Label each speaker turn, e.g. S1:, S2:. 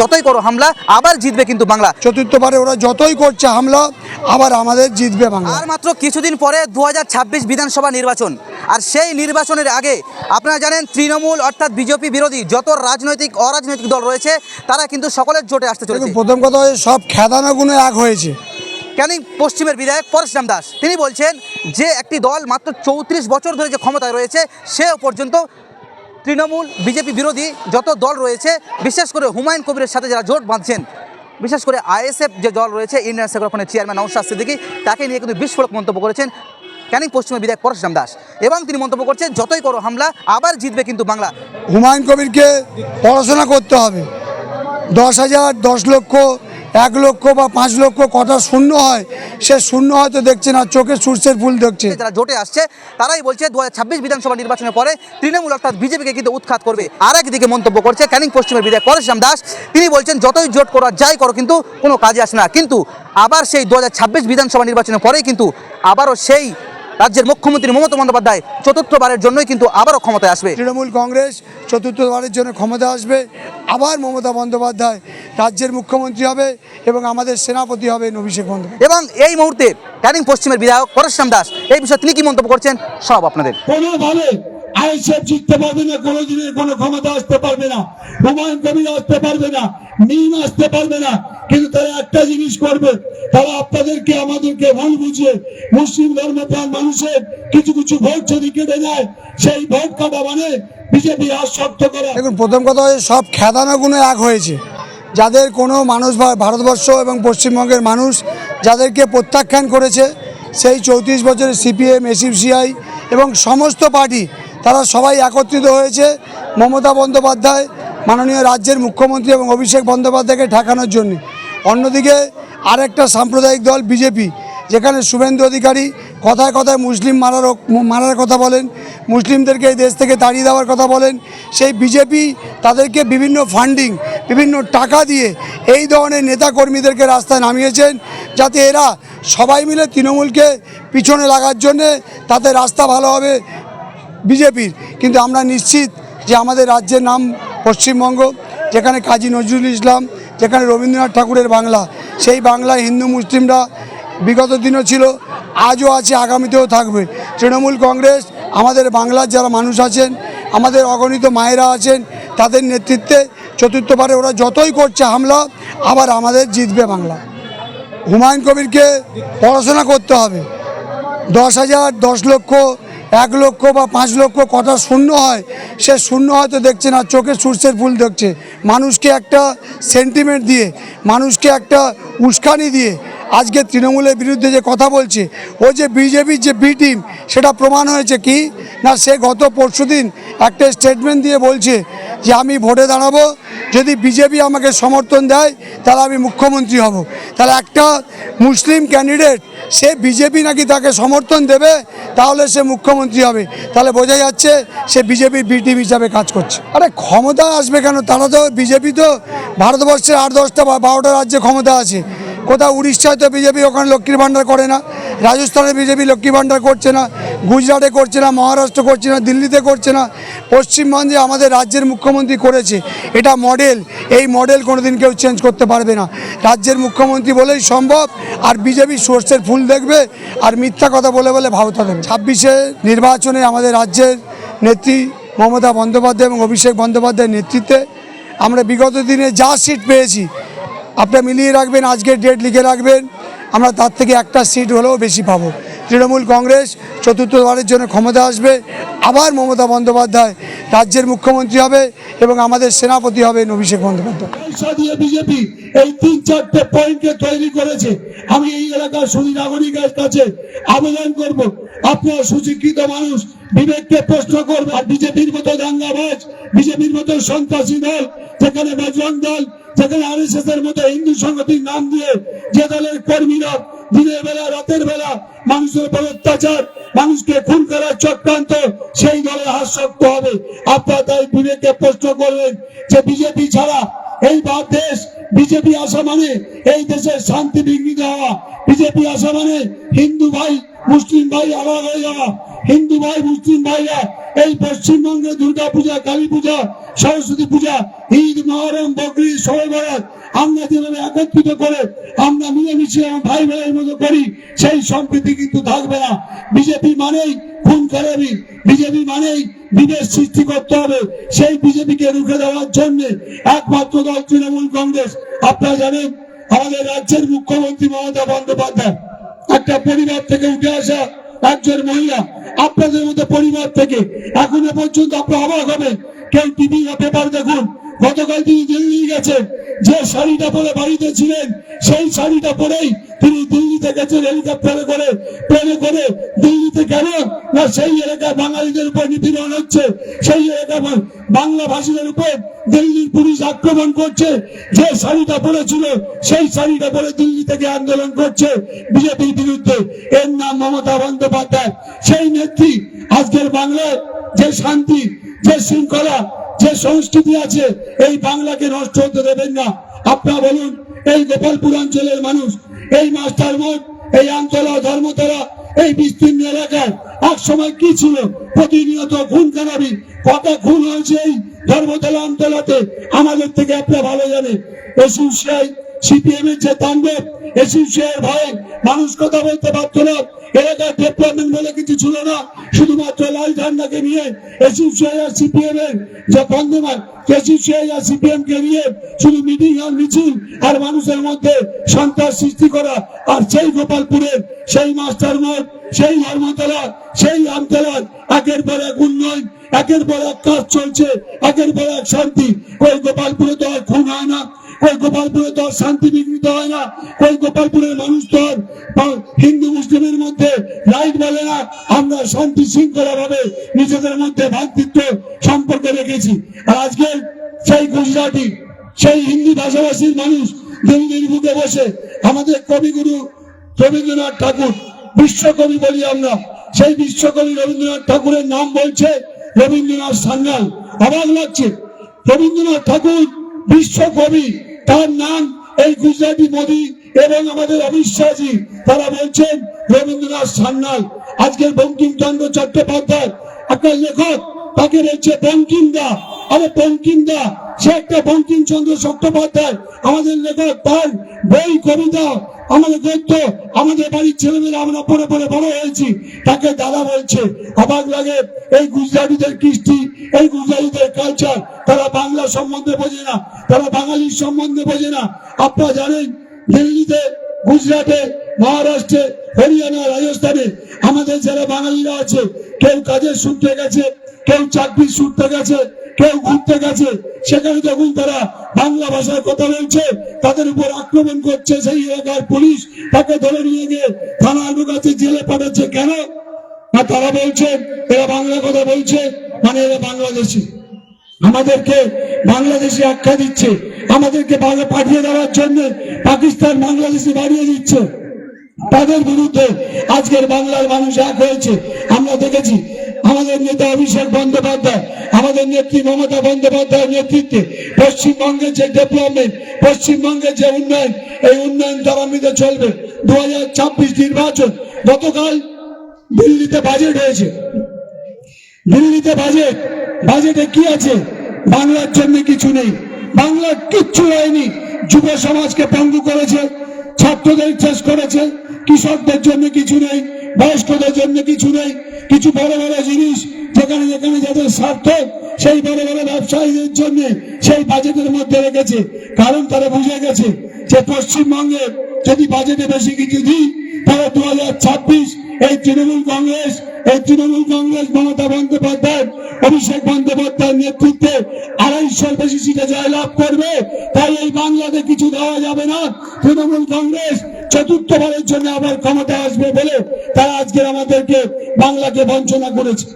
S1: যতই করো হামলা আবার জিতবে কিন্তু বাংলা।
S2: চতুর্থবারে ওরা যতই করছে হামলা আবার আমাদের জিতবে বাংলা।
S1: আর মাত্র কিছুদিন পরে দু হাজার ছাব্বিশ বিধানসভা নির্বাচন। আর সেই নির্বাচনের আগে আপনারা জানেন তৃণমূল অর্থাৎ বিজেপি বিরোধী যত রাজনৈতিক অরাজনৈতিক দল রয়েছে তারা কিন্তু সকলের জোটে আসতে চলেছে।
S2: প্রথম কথা সব খেদানাগুলো এক হয়েছে।
S1: ক্যানিং পশ্চিমের বিধায়ক পরশুরাম দাস তিনি বলছেন যে একটি দল মাত্র চৌত্রিশ বছর ধরে যে ক্ষমতায় রয়েছে সে পর্যন্ত তৃণমূল, বিজেপি বিরোধী যত দল রয়েছে, বিশেষ করে হুমায়ুন কবিরের সাথে যারা জোট বাঁধছেন, বিশেষ করে আইএসএফ যে দল রয়েছে, Indian secular chairman Naushad Siddiqui, তাকে নিয়ে কিন্তু বিস্ফোরক মন্তব্য করেছেন ক্যানিং পশ্চিমের বিধায়ক পরশুরাম দাস। এবং তিনি মন্তব্য করছেন, যতই করো হামলা, আবার জিতবে কিন্তু বাংলা।
S2: হুমায়ুন কবিরকে পড়াশোনা করতে হবে। দশ হাজার দশ লক্ষ এক লক্ষ বা পাঁচ লক্ষ কটা শূন্য হয়, সে শূন্য হয়তো দেখছে না, চোখে সূর্যের ফুল দেখছে।
S1: যারা জোটে আসছে। তারাই বলছে দু হাজার ছাব্বিশ বিধানসভা নির্বাচনের পরে তৃণমূল অর্থাৎ বিজেপিকে কিন্তু উৎখাত করবে। আর একদিকে মন্তব্য করছে ক্যানিং পশ্চিমের বিধায়ক পরেশরাম দাস। তিনি বলছেন, যতই জোট করা যাই করো, কিন্তু কোনো কাজে আসে না। কিন্তু আবার সেই দু হাজার ছাব্বিশ বিধানসভা নির্বাচনের পরেই কিন্তু আবারও সেই রাজ্যের মুখ্যমন্ত্রী মমতা বন্দ্যোপাধ্যায় চতুর্থবারের জন্যই কিন্তু আবারও ক্ষমতায় আসবে।
S2: তৃণমূল কংগ্রেস চতুর্থবারের জন্য ক্ষমতা আসবে। আবার মমতা বন্দ্যোপাধ্যায় রাজ্যের মুখ্যমন্ত্রী হবে এবং আমাদের সেনাপতি হবে অভিষেক বন্দ্যোপাধ্যায়।
S1: এবং এই মুহূর্তে ক্যানিং পশ্চিমের বিধায়ক পরশ্রাম দাস এই বিষয়ে তিনি কি মন্তব্য করছেন সব আপনাদের।
S3: কোনোভাবে আইএসএফ জিততে পারবে না কোনো দিনের কোনো ক্ষমতা আসতে পারবে না, হুমায়ুন কবির আসতে পারবে না, মিম আসতে পারবে না, কিন্তু তারা একটা জিনিস করবে, তারা আপনাদেরকে, আমাদেরকে ভুল বুঝিয়ে মুসলিম ধর্মপ্রাণ মানুষের কিছু কিছু ভোট যদি কেটে নেয় সেই ভোট কাটা মানে বিজেপি হাত শক্ত করা।
S2: দেখুন, প্রথম কথা হচ্ছে সব খেদানাগুলো এক হয়েছে। যাদের কোনো মানুষ ভারতবর্ষ এবং পশ্চিমবঙ্গের মানুষ যাদেরকে প্রত্যাখ্যান করেছে, সেই চৌত্রিশ বছরের সিপিএম, এসিপিসিআই এবং সমস্ত পার্টি তারা সবাই একত্রিত হয়েছে মমতা বন্দ্যোপাধ্যায়, মাননীয় রাজ্যের মুখ্যমন্ত্রী এবং অভিষেক বন্দ্যোপাধ্যায়কে ঠেকানোর জন্য। অন্যদিকে আরেকটা সাম্প্রদায়িক দল, বিজেপি, যেখানে শুভেন্দু অধিকারী কথায় কথায় মুসলিম মারার মারার কথা বলেন, মুসলিমদেরকে এই দেশ থেকে তাড়িয়ে দেওয়ার কথা বলেন, সেই বিজেপি তাদেরকে বিভিন্ন ফান্ডিং বিভিন্ন টাকা দিয়ে এই ধরনের নেতাকর্মীদেরকে রাস্তায় নামিয়েছেন, যাতে এরা সবাই মিলে তৃণমূলকে পিছনে লাগার জন্যে তাতে রাস্তা ভালো হবে বিজেপির। কিন্তু আমরা নিশ্চিত যে আমাদের রাজ্যের নাম পশ্চিমবঙ্গ, যেখানে কাজী নজরুল ইসলাম, যেখানে রবীন্দ্রনাথ ঠাকুরের বাংলা, সেই বাংলায় হিন্দু মুসলিমরা বিগত দিনও ছিল, আজও আছে, আগামীতেও থাকবে। তৃণমূল কংগ্রেস, আমাদের বাংলার যারা মানুষ আছেন, আমাদের অগণিত মায়েরা আছেন, তাদের নেতৃত্বে চতুর্থবারে ওরা যতই করছে হামলা, আবার আমাদের জিতবে বাংলা। হুমায়ুন কবিরকে পড়াশোনা করতে হবে। দশ হাজার দশ লক্ষ এক লক্ষ বা পাঁচ লক্ষ কথা শূন্য হয়, সে শূন্য হয়তো দেখছে না, চোখে সূর্যের ফুল দেখছে। মানুষকে একটা সেন্টিমেন্ট দিয়ে, মানুষকে একটা উস্কানি দিয়ে আজকে তৃণমূলের বিরুদ্ধে যে কথা বলছে, ও যে বিজেপির যে বি টিম সেটা প্রমাণ হয়েছে কি? না, সে গত পরশুদিন একটা স্টেটমেন্ট দিয়ে বলছে যে, আমি ভোটে দাঁড়াবো, যদি বিজেপি আমাকে সমর্থন দেয়, তাহলে আমি মুখ্যমন্ত্রী হব। তাহলে একটা মুসলিম ক্যান্ডিডেট সে বিজেপি নাকি তাকে সমর্থন দেবে, তাহলে সে মুখ্যমন্ত্রী হবে। তাহলে বোঝা যাচ্ছে, সে বিজেপির বি টিম হিসাবে কাজ করছে। আরে, ক্ষমতা আসবে কেন? তারা তো বিজেপি তো ভারতবর্ষের আট দশটা বা বারোটা রাজ্যে ক্ষমতা আছে। কোথাও উড়িষ্যায় তো বিজেপি ওখানে লক্ষ্মীর ভাণ্ডার করে না, রাজস্থানে বিজেপি লক্ষ্মী ভাণ্ডার করছে না, গুজরাটে করছে না, মহারাষ্ট্র করছে না, দিল্লিতে করছে না, পশ্চিমবঙ্গে আমাদের রাজ্যের মুখ্যমন্ত্রী করেছে। এটা মডেল, এই মডেল কোনোদিন কেউ চেঞ্জ করতে পারবে না। রাজ্যের মুখ্যমন্ত্রী বলেই সম্ভব, আর বিজেপি সোর্সের ফুল দেখবে, আর মিথ্যা কথা বলে বলে ভাওতা দেবে ছাব্বিশে নির্বাচনে আমাদের রাজ্যের নেত্রী মমতা বন্দ্যোপাধ্যায় এবং অভিষেক বন্দ্যোপাধ্যায়ের নেতৃত্বে আমরা বিগত দিনে যা সিট পেয়েছি আপনারা মিলিয়ে রাখবেন, আজকের ডেট লিখে রাখবেন। আমরা তার থেকে একটা সিট হলেও বেশি পাবো। তৃণমূল কংগ্রেস চতুর্থবারের জন্য ক্ষমতা আসবে। আবার মমতা বন্দ্যোপাধ্যায় রাজ্যের মুখ্যমন্ত্রী হবে এবং আমাদের সেনাপতি হবেন অভিষেক বন্দ্যোপাধ্যায়।
S3: বিজেপি এই তিন চারটে পয়েন্টকে তৈরি করেছে। আমি এই এলাকার সুদী নাগরিকের কাছে আবেদন করব। আপনার সুশিক্ষিত মানুষ, বিবেককে প্রশ্ন করবে আর বিজেপির মতো দাঙ্গাবাজ, বিজেপির মতো সন্ত্রাসী দল, যেখানে বজরং দল যেখানে আরএসএস এর মতো হিন্দু সংগঠির নাম দিয়ে যে দলের কর্মীরা দিনের বেলা, রাতের বেলা মানুষের উপর অত্যাচার, মানুষকে খুন করার চক্রান্ত, সেই দলের হাস্যক্ত হবে। আপনার তাই বিবেককে প্রশ্ন করবেন যে বিজেপি ছাড়া এই বা- দেশ বিজেপি আসা মানে এই দেশের শান্তি বিঘ্নিত হওয়া। বিজেপি আসা মানে হিন্দু ভাই, মুসলিম ভাই আলাদা হয়ে যাওয়া। হিন্দু ভাই, মুসলিম ভাইরা এই পশ্চিমবঙ্গে দুর্গা পূজা কালী পূজা সরস্বতী পূজা, ঈদ, মহরম, বকরি সবাই আমরা যেভাবে একত্রিত করে আমরা মিলেমিশে ভাই ভাইয়ের মতো করি, সেই সম্প্রীতি কিন্তু থাকবে না। বিজেপি মানেই খুন খারাপি বিজেপি মানেই বিদেশ সৃষ্টি করতে হবে। সেই বিজেপিকে রুখে দেওয়ার জন্য একমাত্র দল তৃণমূল কংগ্রেস। আপনারা জানেন, আমাদের রাজ্যের মুখ্যমন্ত্রী মমতা বন্দ্যোপাধ্যায় একটা পরিবার থেকে উঠে আসা একজন মহিলা, আপনাদের মতো পরিবার থেকে। এখনও পর্যন্ত আপনারা অবাক হবেন। কেউ টিভি পেপার দেখুন গতকাল তিনি দিল্লি গেছেন। যে শাড়িটা পরে বাড়িতে ছিলেন, সেই শাড়িটা পরেই তিনি দিল্লিতে গেছেন হেলিকপ্টারে করে। প্লেনে করে দিল্লিতে কেন? না সেই এলাকায় বাঙালিদের উপর নিপীড়ন হচ্ছে, সেই এলাকায় বা- বাংলা ভাষীদের উপর দিল্লির পুলিশ আক্রমণ করছে। যে শাড়িটা পরেছিল, সেই শাড়িটা পরে দিল্লি থেকে আন্দোলন করছে বিজেপির বিরুদ্ধে। এর নাম মমতা বন্দ্যোপাধ্যায়। সেই নেত্রী আজকের বাংলায় যে শান্তি, যে শৃঙ্খলা যে সংস্কৃতি আছে, এই বাংলাকে নষ্ট হতে দেবেন না। আপনারা বলুন, এই গোপালপুর অঞ্চলের মানুষ, এই মাস্টার মোড় এই আমতলা, ধর্মতলা, এই বিস্তীর্ণ এলাকায় এক সময় কি ছিল? প্রতিনিয়ত খুন খারাপি। কত খুন হয়েছে এই ধর্মতলা আমতলাতে? আমাদের থেকে আপনারা ভালো জানেন। এসিউসিআই সিপিএম এর যে তাণ্ডব এসিউসিআই ভয়ে মানুষ কথা বলতে পারত না। এলাকার ডেভেলপমেন্ট বলে কিছু ছিল না। শুধুমাত্র লাল ঝান্ডাকে নিয়ে আর সিপিএম এর আর সিপিএম কে নিয়ে শুধু মিটিং আর মিছিল আর মানুষের মধ্যে সন্ত্রাস সৃষ্টি করা আর সেই গোপালপুরের সেই মাস্টার মোড় সেই ধর্মতলা, সেই আমতলার একের পর এক উন্নয়ন, একের পর এক কাজ চলছে, একের পর এক শান্তি। ওই গোপালপুরে তো আর খুন হয় না। ওই গোপালপুরে তো শান্তি বিঘ্নিত হয় না? ওই গোপালপুরের মানুষ তো আর বা- হিন্দু মুসলিমের মধ্যে লাইট বলে না? আমরা শান্তি শৃঙ্খলা ভাবে নিজেদের মধ্যে ভাতৃত্ব সম্পর্ক রেখেছি। আর আজকে সেই গুজরাটি, সেই হিন্দু ভাষাভাষীর মানুষ দিল্লির বুকে বসে আমাদের কবিগুরু রবীন্দ্রনাথ ঠাকুর, বিশ্বকবি বলি আমরা, সেই বিশ্বকবি রবীন্দ্রনাথ ঠাকুরের নাম বলছে রবীন্দ্রনাথ সান্যাল। অবাক লাগছে। রবীন্দ্রনাথ ঠাকুর বিশ্বকবি। তার নাম এই গুজরাটি মোদি এবং আমাদের অমিত শাহজি। তারা বলছেন, রবীন্দ্রনাথ সান্যাল, আজকের বঙ্কিমচন্দ্র চট্টোপাধ্যায় একটা লেখক, তাকে রয়েছে বঙ্কিমদা। আরে বঙ্কিমদা, সে একটা বঙ্কিমচন্দ্র চট্টোপাধ্যায়। আমাদের লেখক তার বই কবিতা আমাদের গদ্য আমাদের বাড়ির ছেলেমেয়েরা আমরা পড়ে পড়ে বড় হয়েছি। তাকে দাদা বলছে, অবাক লাগে, এই গুজরাটিদের কৃষ্টি, এই গুজরাটিদের কালচার তারা বাংলা সম্বন্ধে বোঝে না, তারা বাঙালির সম্বন্ধে বোঝে না। আপনারা জানেন, দিল্লিতে, গুজরাটে, মহারাষ্ট্রে, হরিয়ানা, রাজস্থানে আমাদের যারা বাঙালিরা আছে, কেউ কাজের সূত্রে গেছে কেউ চাকরির সূত্রে গেছে, কেউ ঘুরতে গেছে, সেখানে যখন তারা বাংলা ভাষায় কথা বলছে, তাদের উপর আক্রমণ করছে সেই এলাকার পুলিশ, তাকে ধরে নিয়ে গিয়ে থানা ঢুকাচ্ছে, জেলে পাঠাচ্ছে। কেন? না, তারা বলছে, এরা বাংলা কথা বলছে মানে এরা বাংলাদেশি। আমাদেরকে বাংলাদেশে আখ্যা দিচ্ছে। আমাদেরকে পাঠিয়ে দেওয়ার জন্য পাকিস্তান বাংলাদেশে বাড়িয়ে দিচ্ছে। তাদের বিরুদ্ধে আজকের বাংলার মানুষ এক হয়েছে। আমরা দেখেছি আমাদের নেতা অভিষেক বন্দ্যোপাধ্যায়, আমাদের নেত্রী মমতা বন্দ্যোপাধ্যায়ের নেতৃত্বে পশ্চিমবঙ্গের যে ডেভেলপমেন্ট পশ্চিমবঙ্গের যে উন্নয়ন, এই উন্নয়ন তারান্বিতে চলবে। দু হাজার ছাব্বিশ নির্বাচন গতকাল দিল্লিতে বাজেট হয়েছে। দিল্লিতে বাজেট বাজেটে কি আছে? বাংলার জন্য কিছু নেই। বাংলার কিচ্ছু হয়নি। যুব সমাজকে পঙ্গু করেছে, ছাত্রদের শেষ করেছে। কৃষকদের জন্য কিছু নেই, বয়স্কদের জন্য কিছু নেই, কিছু বড় বড় জিনিস যেখানে যেখানে যাদের স্বার্থ, সেই বড় বড় ব্যবসায়ীদের জন্য সেই বাজেটের মধ্যে রেখেছে। কারণ তারা বুঝে গেছে যে পশ্চিমবঙ্গে যদি বাজেটে বেশি কিছু দিই, তাহলে দু ছাব্বিশ এই তৃণমূল কংগ্রেস, এই তৃণমূল কংগ্রেস মমতা বন্দ্যোপাধ্যায়, অভিষেক বন্দ্যোপাধ্যায়ের নেতৃত্বে আড়াইশোর বেশি সিটে জয়লাভ করবে, তাই এই বাংলাতে কিছু দেওয়া যাবে না। তৃণমূল কংগ্রেস চতুর্থবারের জন্য আবার ক্ষমতা আসবে বলে তারা আজকে আমাদেরকে বাংলাকে বঞ্চনা করেছে।